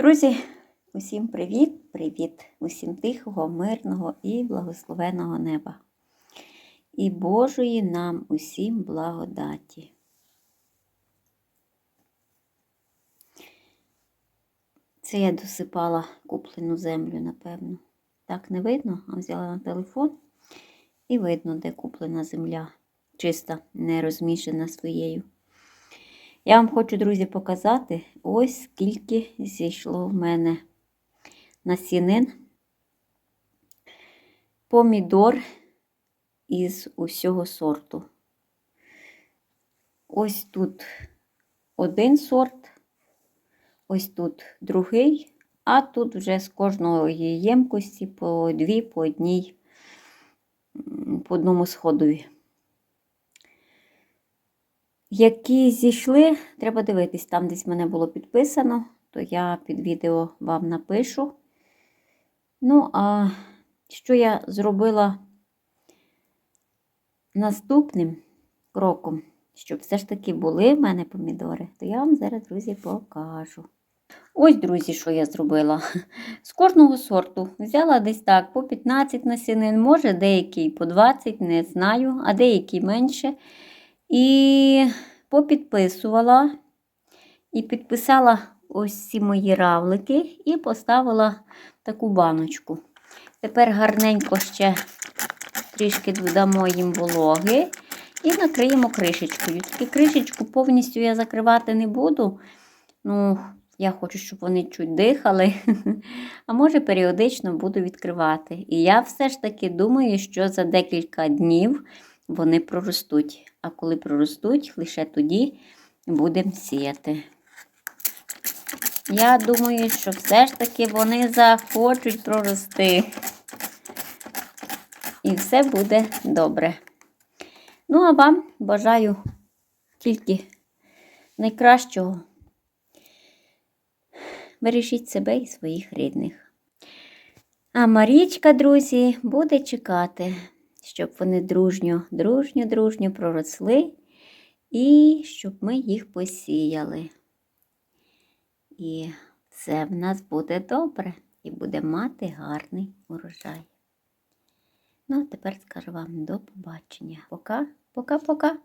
Друзі, усім привіт! Привіт! Усім тихого, мирного і благословеного неба. І Божої нам усім благодаті. Це я досипала куплену землю, напевно. Так не видно, а взяла на телефон і видно, де куплена земля. Чиста, не розмішана своєю. Я вам хочу, друзі, показати, ось скільки зійшло в мене насінин. Помідор із усього сорту. Ось тут один сорт, ось тут другий, а тут вже з кожної ємкості по дві, по одній, по одному сходові. Які зійшли, треба дивитись, там десь мене було підписано, то я під відео вам напишу. Ну, а що я зробила наступним кроком, щоб все ж таки були в мене помідори, то я вам зараз, друзі, покажу. Ось, друзі, що я зробила. З кожного сорту взяла десь так по 15 насінин, може деякий по 20, не знаю, а деякий менше. І попідписувала, і підписала ось ці мої равлики і поставила таку баночку. Тепер гарненько ще трішки додамо їм вологи і накриємо кришечкою. Тільки кришечку повністю я закривати не буду. Ну, я хочу, щоб вони чуть дихали, а може періодично буду відкривати. І я все ж таки думаю, що за декілька днів вони проростуть. А коли проростуть, лише тоді будемо сіяти. Я думаю, що все ж таки вони захочуть прорости. І все буде добре. Ну, а вам бажаю тільки найкращого. Бережіть себе і своїх рідних. А Марічка, друзі, буде чекати щоб вони дружньо, дружньо, дружньо проросли, і щоб ми їх посіяли. І це в нас буде добре і буде мати гарний урожай. Ну, а тепер скажу вам до побачення. Пока, пока-пока.